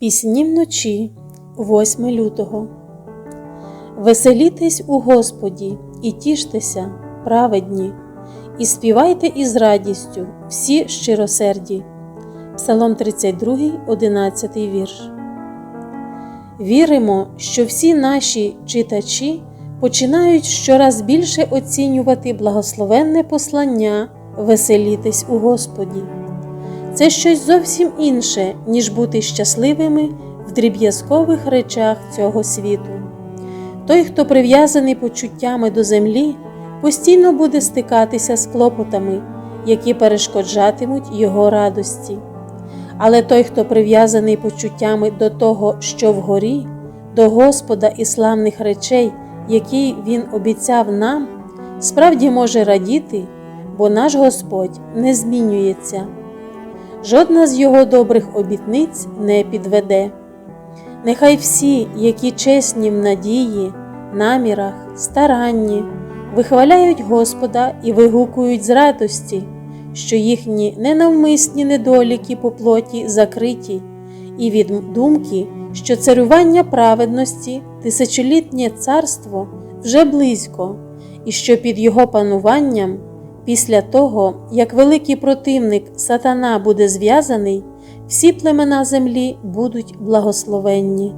Пісні вночі, 8 лютого. Веселітесь у Господі і тіштеся, праведні, і співайте із радістю всі щиросерді. Псалом 32, 11 вірш. Віримо, що всі наші читачі починають щораз більше оцінювати благословенне послання Веселітесь у Господі. Це щось зовсім інше, ніж бути щасливими в дріб'язкових речах цього світу. Той, хто прив'язаний почуттями до землі, постійно буде стикатися з клопотами, які перешкоджатимуть його радості. Але той, хто прив'язаний почуттями до того, що вгорі, до Господа і славних речей, які Він обіцяв нам, справді може радіти, бо наш Господь не змінюється. Жодна з його добрих обітниць не підведе. Нехай всі, які чесні в надії, намірах, старанні, вихваляють Господа і вигукують з радості, що їхні ненавмисні недоліки по плоті закриті, і від думки, що царювання праведності, тисячолітнє царство вже близько, і що під його пануванням, після того, як великий противник сатана буде зв'язаний, всі племена землі будуть благословенні.